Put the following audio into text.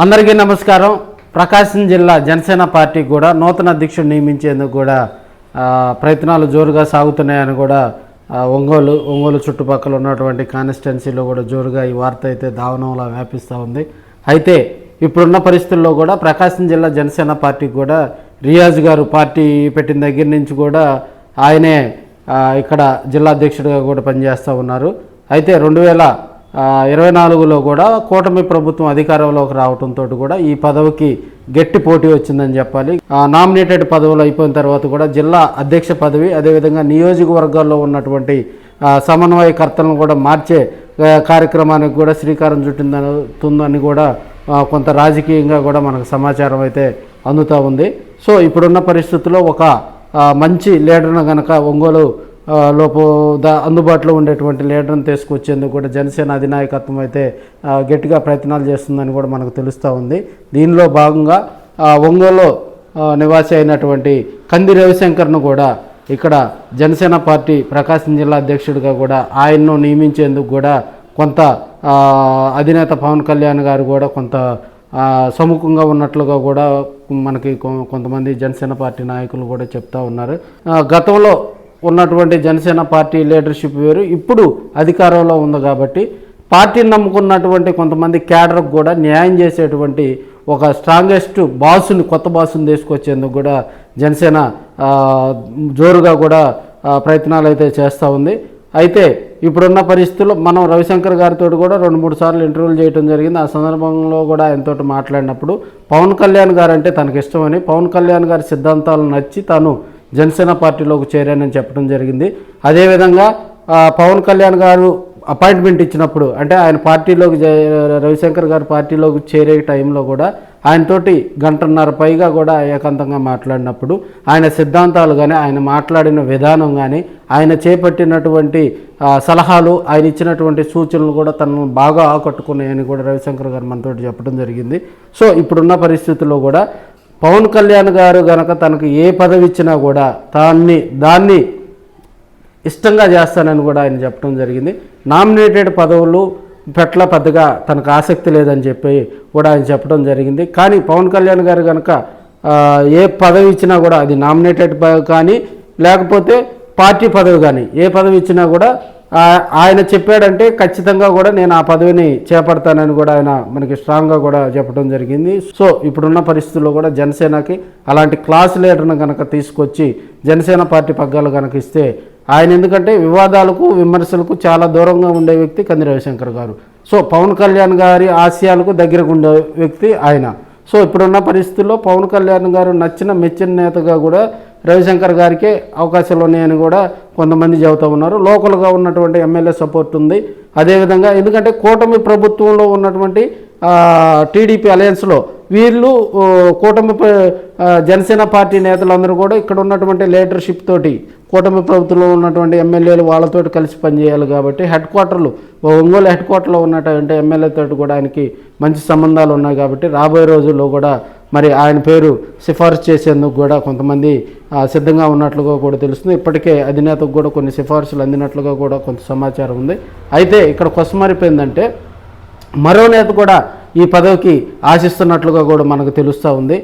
అందరికీ నమస్కారం. ప్రకాశం జిల్లా జనసేన పార్టీ కూడా నూతన అధ్యక్షుడు నియమించేందుకు కూడా ప్రయత్నాలు జోరుగా సాగుతున్నాయని కూడా ఒంగోలు ఒంగోలు చుట్టుపక్కల ఉన్నటువంటి కాన్స్టిట్యున్సీలో కూడా జోరుగా ఈ వార్త అయితే దావనంలా వ్యాపిస్తూ ఉంది. అయితే ఇప్పుడున్న పరిస్థితుల్లో కూడా ప్రకాశం జిల్లా జనసేన పార్టీకి కూడా రియాజ్ గారు పార్టీ పెట్టిన దగ్గర నుంచి కూడా ఆయనే ఇక్కడ జిల్లా అధ్యక్షుడిగా కూడా పనిచేస్తూ ఉన్నారు. అయితే రెండు వేల ఇరవై నాలుగులో కూడా కూటమి ప్రభుత్వం అధికారంలోకి రావడంతో కూడా ఈ పదవికి గట్టి పోటీ వచ్చిందని చెప్పాలి. నామినేటెడ్ పదవులు అయిపోయిన తర్వాత కూడా జిల్లా అధ్యక్ష పదవి అదేవిధంగా నియోజకవర్గాల్లో ఉన్నటువంటి సమన్వయకర్తలను కూడా మార్చే కార్యక్రమానికి కూడా శ్రీకారం చుట్టిందని కూడా కొంత రాజకీయంగా కూడా మనకు సమాచారం అయితే అందుతూ ఉంది. సో ఇప్పుడున్న పరిస్థితుల్లో ఒక మంచి లీడర్ను కనుక ఒంగోలు లోపు దా అందుబాటులో ఉండేటువంటి లీడర్ని తీసుకొచ్చేందుకు కూడా జనసేన అధినాయకత్వం అయితే గట్టిగా ప్రయత్నాలు చేస్తుందని కూడా మనకు తెలుస్తూ ఉంది. దీనిలో భాగంగా ఒంగోలు నివాసి అయినటువంటి కంది రవిశంకర్ను కూడా ఇక్కడ జనసేన పార్టీ ప్రకాశం జిల్లా అధ్యక్షుడిగా కూడా ఆయన్ను నియమించేందుకు కూడా కొంత అధినేత పవన్ కళ్యాణ్ గారు కూడా కొంత సముఖంగా ఉన్నట్లుగా కూడా మనకి కొంతమంది జనసేన పార్టీ నాయకులు కూడా చెప్తా ఉన్నారు. గతంలో ఉన్నటువంటి జనసేన పార్టీ లీడర్షిప్ వేరు. ఇప్పుడు అధికారంలో ఉంది కాబట్టి పార్టీని నమ్ముకున్నటువంటి కొంతమంది క్యాడర్కు కూడా న్యాయం చేసేటువంటి ఒక స్ట్రాంగెస్ట్ బాసుని కొత్త బాసుని తీసుకొచ్చేందుకు కూడా జనసేన జోరుగా కూడా ప్రయత్నాలు అయితే చేస్తూ ఉంది. అయితే ఇప్పుడున్న పరిస్థితుల్లో మనం రవిశంకర్ గారితో కూడా రెండు మూడు సార్లు ఇంటర్వ్యూలు చేయడం జరిగింది. ఆ సందర్భంలో కూడా ఆయనతో మాట్లాడినప్పుడు పవన్ కళ్యాణ్ గారు అంటే తనకి ఇష్టమని పవన్ కళ్యాణ్ గారి సిద్ధాంతాలు నచ్చి తాను జనసేన పార్టీలోకి చేరానని చెప్పడం జరిగింది. అదేవిధంగా పవన్ కళ్యాణ్ గారు అపాయింట్మెంట్ ఇచ్చినప్పుడు అంటే ఆయన పార్టీలోకి రవిశంకర్ గారు పార్టీలోకి చేరే టైంలో కూడా ఆయనతోటి గంటన్నర పైగా కూడా ఏకాంతంగా మాట్లాడినప్పుడు ఆయన సిద్ధాంతాలు కానీ ఆయన మాట్లాడిన విధానం కానీ ఆయన చేపట్టినటువంటి సలహాలు ఆయన ఇచ్చినటువంటి సూచనలు కూడా తనను బాగా ఆకట్టుకున్నాయని కూడా రవిశంకర్ గారు మనతోటి చెప్పడం జరిగింది. సో ఇప్పుడున్న పరిస్థితుల్లో కూడా పవన్ కళ్యాణ్ గారు గనక తనకు ఏ పదవి ఇచ్చినా కూడా దాన్ని దాన్ని ఇష్టంగా చేస్తానని కూడా ఆయన చెప్పడం జరిగింది. నామినేటెడ్ పదవులు పట్ల పెద్దగా తనకు ఆసక్తి లేదని చెప్పి కూడా ఆయన చెప్పడం జరిగింది. కానీ పవన్ కళ్యాణ్ గారు కనుక ఏ పదవి ఇచ్చినా కూడా అది నామినేటెడ్ పదవి కానీ లేకపోతే పార్టీ పదవి కానీ ఏ పదవి ఇచ్చినా కూడా ఆయన చెప్పాడంటే ఖచ్చితంగా కూడా నేను ఆ పదవిని చేపడతానని కూడా ఆయన మనకి స్ట్రాంగ్గా కూడా చెప్పడం జరిగింది. సో ఇప్పుడున్న పరిస్థితుల్లో కూడా జనసేనకి అలాంటి క్లాస్ లీడర్ను కనుక తీసుకొచ్చి జనసేన పార్టీ పగ్గాలు కనుక ఇస్తే ఆయన ఎందుకంటే వివాదాలకు విమర్శలకు చాలా దూరంగా ఉండే వ్యక్తి కంది రవిశంకర్ గారు. సో పవన్ కళ్యాణ్ గారి ఆశయాలకు దగ్గరకు ఉండే వ్యక్తి ఆయన. సో ఇప్పుడున్న పరిస్థితుల్లో పవన్ కళ్యాణ్ గారు నచ్చిన మెచ్చిన నేతగా కూడా రవిశంకర్ గారికే అవకాశాలు ఉన్నాయని కూడా కొంతమంది చెబుతూ ఉన్నారు. లోకల్గా ఉన్నటువంటి ఎమ్మెల్యే సపోర్ట్ ఉంది. అదేవిధంగా ఎందుకంటే కూటమి ప్రభుత్వంలో ఉన్నటువంటి టీడీపీ అలయన్స్లో వీళ్ళు కూటమి జనసేన పార్టీ నేతలందరూ కూడా ఇక్కడ ఉన్నటువంటి లీడర్షిప్ తోటి కూటమి ప్రభుత్వంలో ఉన్నటువంటి ఎమ్మెల్యేలు వాళ్ళతోటి కలిసి పనిచేయాలి కాబట్టి హెడ్ క్వార్టర్లు ఒంగోలు హెడ్ క్వార్టర్లో ఉన్నటువంటి ఎమ్మెల్యేతో కూడా ఆయనకి మంచి సంబంధాలు ఉన్నాయి కాబట్టి రాబోయే రోజుల్లో కూడా మరి ఆయన పేరు సిఫార్సు చేసేందుకు కూడా కొంతమంది సిద్ధంగా ఉన్నట్లుగా కూడా తెలుస్తుంది. ఇప్పటికే అధినేతకు కూడా కొన్ని సిఫార్సులు అందినట్లుగా కూడా కొంత సమాచారం ఉంది. అయితే ఇక్కడ కొసమారిపోయిందంటే మరో నేత కూడా ఈ పదవికి ఆశిస్తున్నట్లుగా కూడా మనకు తెలుస్తూ ఉంది.